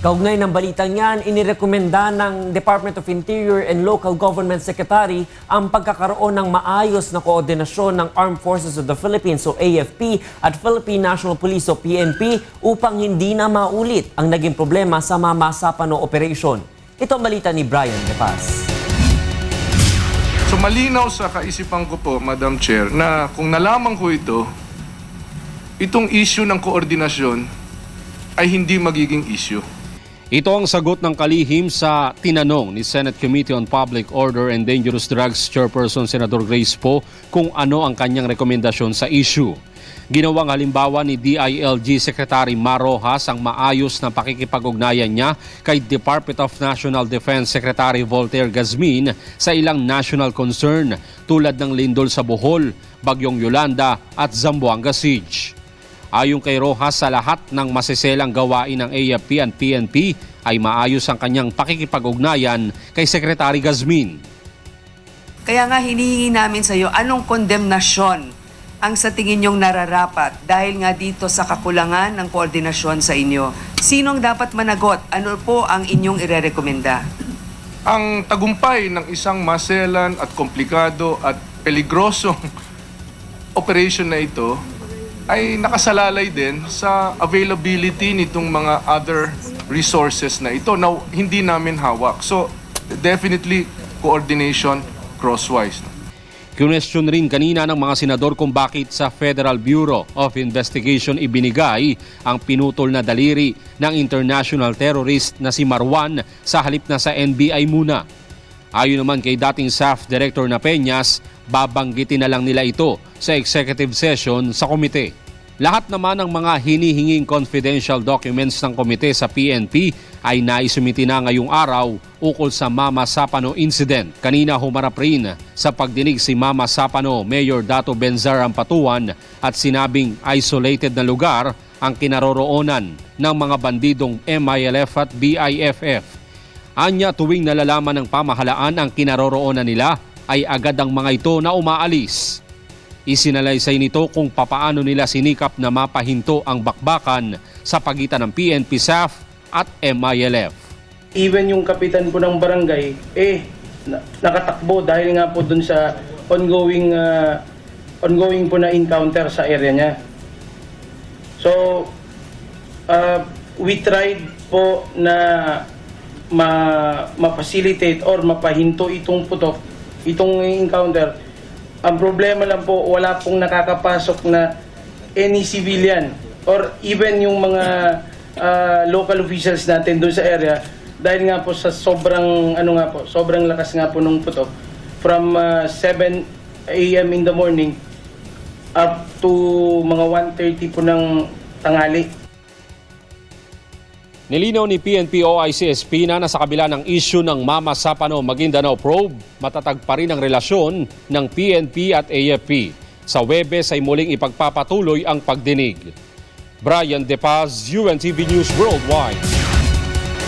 Kaugnay ng balitang yan, inirekomenda ng Department of Interior and Local Government Secretary ang pagkakaroon ng maayos na koordinasyon ng Armed Forces of the Philippines o AFP at Philippine National Police o PNP upang hindi na maulit ang naging problema sa Mama Sapano Operation. Ito ang balita ni Brian De Paz. So malinaw sa kaisipan ko po, Madam Chair, na kung nalaman ko ito, itong issue ng koordinasyon ay hindi magiging issue. Ito ang sagot ng kalihim sa tinanong ni Senate Committee on Public Order and Dangerous Drugs Chairperson Senator Grace Poe kung ano ang kanyang rekomendasyon sa issue. Ginawang halimbawa ni DILG Secretary Marojas ang maayos na pakikipag-ugnayan niya kay Department of National Defense Secretary Voltaire Gazmin sa ilang national concern tulad ng lindol sa Bohol, Bagyong Yolanda at Zamboanga Siege. Ayon kay Rojas sa lahat ng masiselang gawain ng AFP at PNP ay maayos ang kanyang pakikipag-ugnayan kay Secretary Gazmin. Kaya nga hinihingi namin sa iyo, anong kondemnasyon ang sa tingin niyong nararapat dahil nga dito sa kakulangan ng koordinasyon sa inyo? Sinong dapat managot? Ano po ang inyong irerekomenda? Ang tagumpay ng isang maselan at komplikado at peligrosong operation na ito ay nakasalalay din sa availability nitong mga other resources na ito na hindi namin hawak. So, definitely coordination crosswise. Kinwestiyon rin kanina ng mga senador kung bakit sa Federal Bureau of Investigation ibinigay ang pinutol na daliri ng international terrorist na si Marwan sa halip na sa NBI muna. Ayon naman kay dating SAF Director na Peñas, babanggitin na lang nila ito sa executive session sa komite. Lahat naman ng mga hinihinging confidential documents ng komite sa PNP ay naisumiti na ngayong araw ukol sa Mama Sapano incident. Kanina humarap rin sa pagdinig si Mama Sapano Mayor Dato Benzar Ampatuan at sinabing isolated na lugar ang kinaroroonan ng mga bandidong MILF at BIFF. Anya tuwing nalalaman ng pamahalaan ang kinaroroonan nila ay agad ang mga ito na umaalis. Isinalaysay nito kung papaano nila sinikap na mapahinto ang bakbakan sa pagitan ng PNP SAF at MILF. even yung kapitan po ng barangay, eh, na- nakatakbo dahil nga po dun sa ongoing, ah, ongoing po na encounter sa area niya. So, ah, we tried po na ma, ma-facilitate or mapahinto itong putok, itong encounter. Ang problema lang po, wala pong nakakapasok na any civilian or even yung mga ah, local officials natin doon sa area dahil nga po sa sobrang ano nga po, sobrang lakas nga po nung putok from ah, 7 AM in the morning up to mga 1:30 po ng tanghali. Nilinaw ni PNP OIC na nasa kabila ng issue ng Mama Sapano Maguindanao probe, matatag pa rin ang relasyon ng PNP at AFP. Sa Webes ay muling ipagpapatuloy ang pagdinig. Brian De Paz, UNTV News Worldwide.